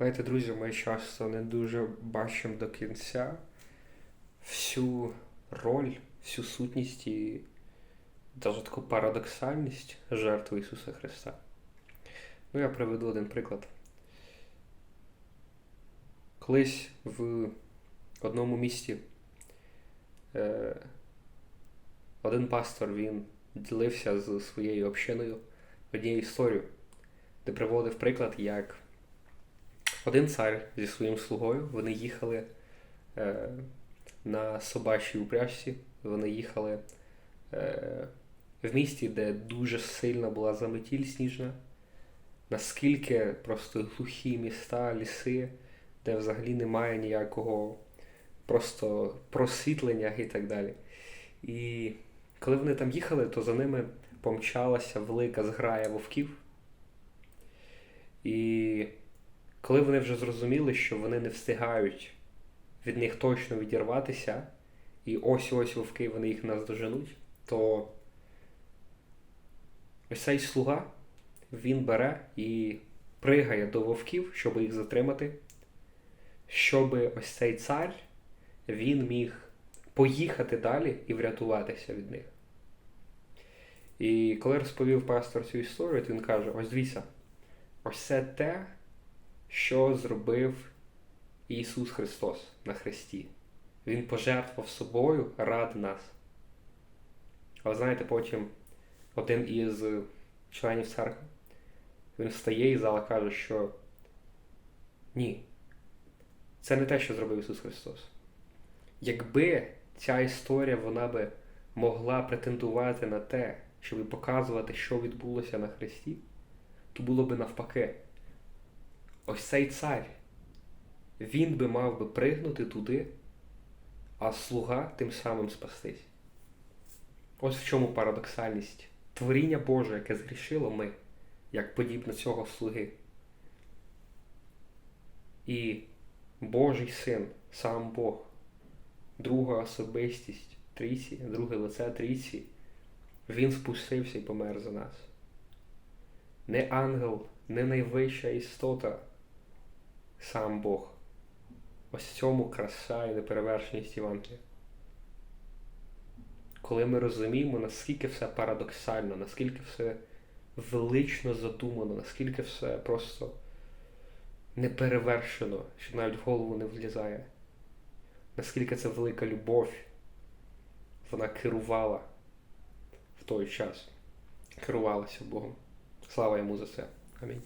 Знаєте, друзі, ми часто не дуже бачимо до кінця всю роль, всю сутність і навіть таку парадоксальність жертви Ісуса Христа. Ну, я приведу один приклад. Колись в одному місті е, один пастор він ділився з своєю общиною однією історією, де приводив приклад, як один цар зі своїм слугою вони їхали е, на собачій упряжці, вони їхали е, в місті, де дуже сильна була заметіль сніжна, наскільки просто глухі міста, ліси, де взагалі немає ніякого просто просвітлення і так далі. І коли вони там їхали, то за ними помчалася велика зграя вовків. І коли вони вже зрозуміли, що вони не встигають від них точно відірватися, і ось-ось вовки вони їх наздоженуть, то ось цей слуга він бере і пригає до вовків, щоб їх затримати, щоб ось цей цар він міг поїхати далі і врятуватися від них. І коли розповів пастор цю історію, то він каже: ось дивіться, ось це те, що зробив Ісус Христос на Христі. Він пожертвував собою ради нас. Але знаєте, потім один із членів церкви, він встає і зала каже, що ні, це не те, що зробив Ісус Христос. Якби ця історія вона би могла претендувати на те, щоб показувати, що відбулося на Христі, то було би навпаки. Ось цей цар, він би мав би пригнути туди, а слуга тим самим спастись. Ось в чому парадоксальність. Творіння Боже, яке згрішило ми, як подібно цього слуги. І Божий син, сам Бог, друга особистість трійці, друге лице трійці, він спустився і помер за нас. Не ангел, не найвища істота, сам Бог. Ось цьому краса і неперевершеність Євангелія. Коли ми розуміємо, наскільки все парадоксально, наскільки все велично задумано, наскільки все просто неперевершено, що навіть в голову не влізає, наскільки це велика любов, вона керувала в той час, керувалася Богом. Слава йому за це. Амінь.